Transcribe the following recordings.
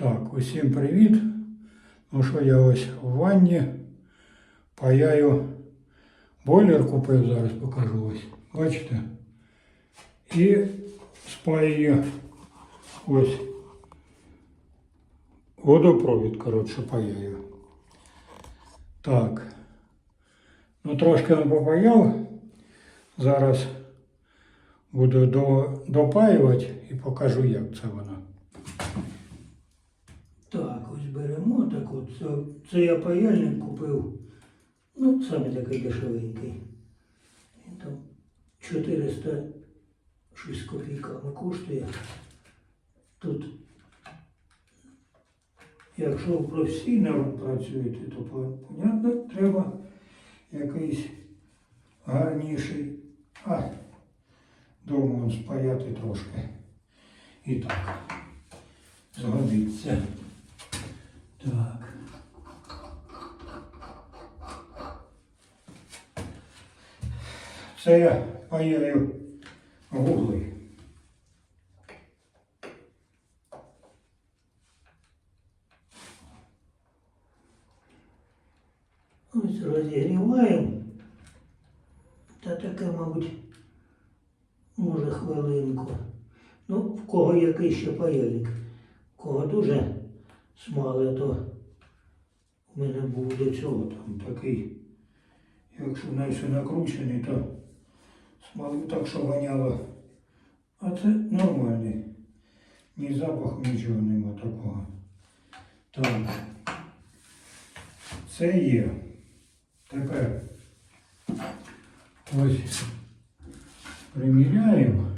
Так, усім привіт. Ну що я ось в ванні паяю. Бойлер купив, зараз покажу ось. Бачите? І спаюю ось водопровід, коротше, паяю. Так. Ну трошки не попаяв. Зараз буду до, допаювати і покажу, як це воно. Це, це я паяльник купив. Ну, саме такий дешевенький. Він там 406 копійками коштує. Тут, якщо професійно працюєте, то понятно, треба якийсь гарніший. А, дома спаяти трошки. І так. Згодиться. Так. Це я паяю вугли. Ось розігріваємо. Та таке, мабуть, може хвилинку. Ну, в кого який ще паяльник. В кого дуже смале, то в мене був до цього там такий. Якщо на все накручений, то смалив так, що воняло. А це нормальний. Ні запаху, нічого нема такого. Так. Це є. Тепер ось приміряємо.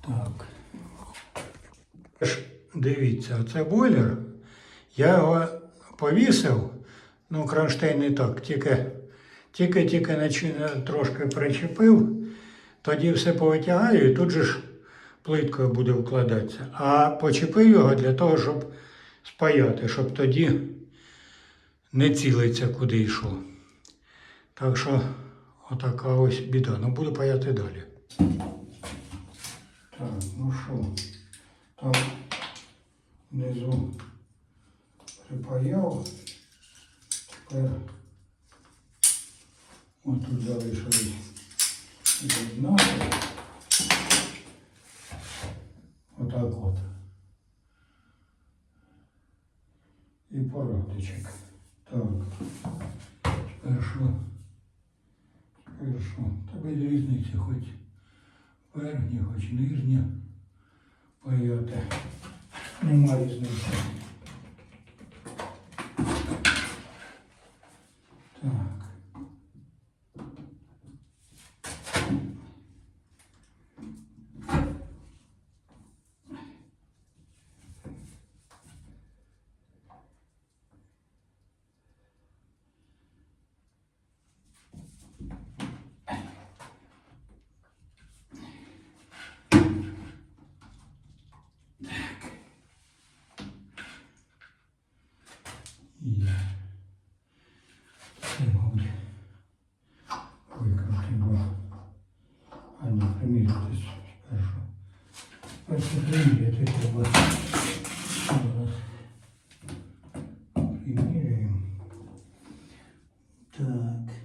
Так. Дивіться, це бойлер. Я його повісив, ну, кронштейн не так, тільки тільки-тільки трошки причепив, тоді все повитягаю і тут же ж плиткою буде вкладатися. А почепив його для того, щоб спаяти, щоб тоді не цілиться, куди йшов. Так що отака ось біда. Ну буду паяти далі. Так, ну що, там внизу припаяв. Тепер отут залишились з'єднати. Отак от. І порадочок. Так. Тепер що? Тепер що? Та без різниці хоч верхні, хоч нижні паяти. Нема різниці. Є. Це, мабуть, викрути, бо а не примірятись спершу. Спершу приміряти треба. Зараз приміряємо. Так.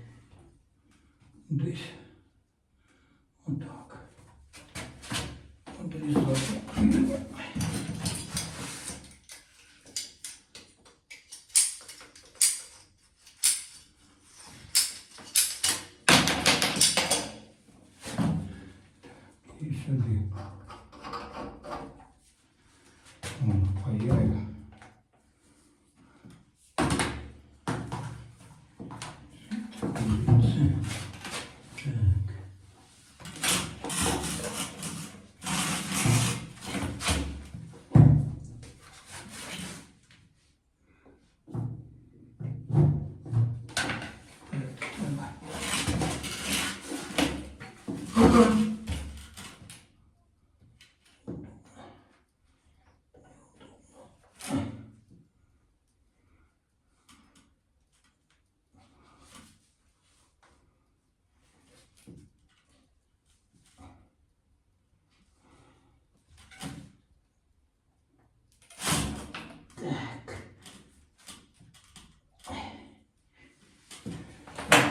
Десь. Отак. Десь І сюди.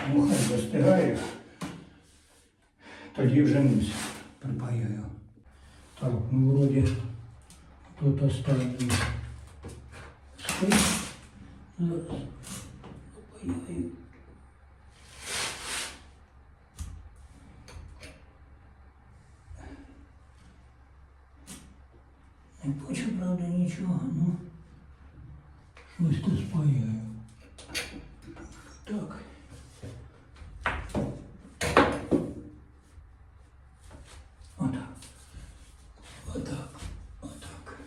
Ну, хай достигає. Тоді вже низ припаяю. Так, ну вроді тут останній спис. Зараз припаяю. Не бачу, правда, нічого, ну щось тут спаяю. Так. Отак. Отак. Отак.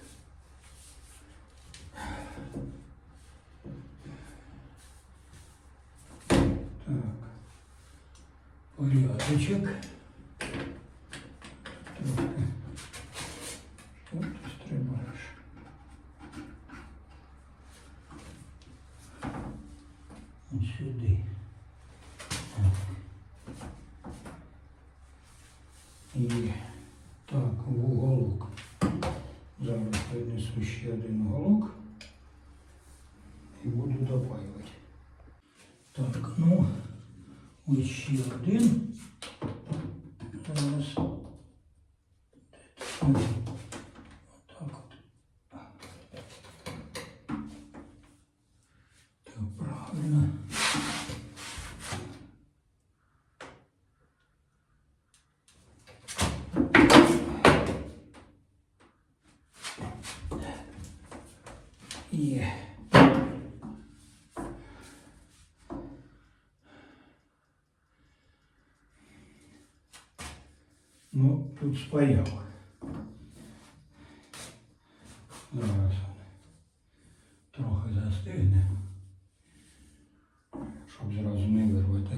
Так. Порядочок. Трохи. Що ти стрибаєш? Ось сюди. І так, в уголок. Зараз принесу ще один уголок і буду допаювати. Так, ну, ось ще один. Зараз. Ось. Отак от. Так, правильно. Є. Ну, тут спаяв. Зараз трохи застигне, щоб зразу не вирвати.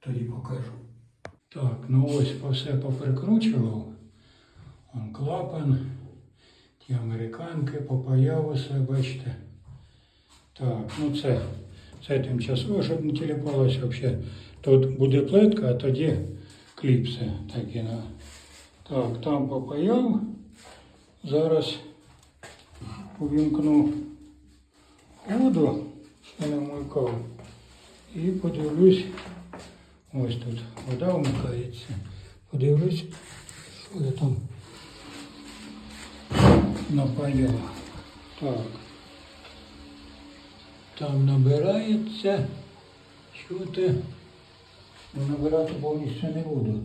Тоді покажу. Так, ну ось все поприкручував. Он клапан, ті американки, попаяв усе, бачите. Так, ну це, це тимчасово, щоб не тіліпалося взагалі. Тут буде плитка, а тоді кліпси такі. на. Так, там попаяв. Зараз увімкну воду, що намикав. І подивлюсь, ось тут вода вмикається. Подивлюсь, що я там напаяв. Так. Там набирається. Чути. Ну, набирати повністю не буду.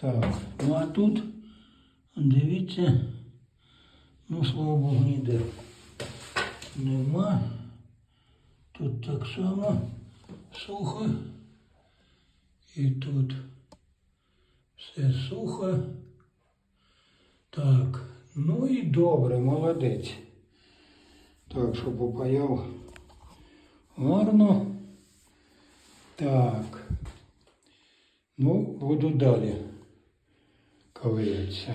Так, ну а тут, дивіться, ну, слава Богу, ніде нема. Тут так само сухо. І тут все сухо. Так, ну і добре, молодець. Так, щоб попаяв гарно. Так. Ну, буду далі ковирятися.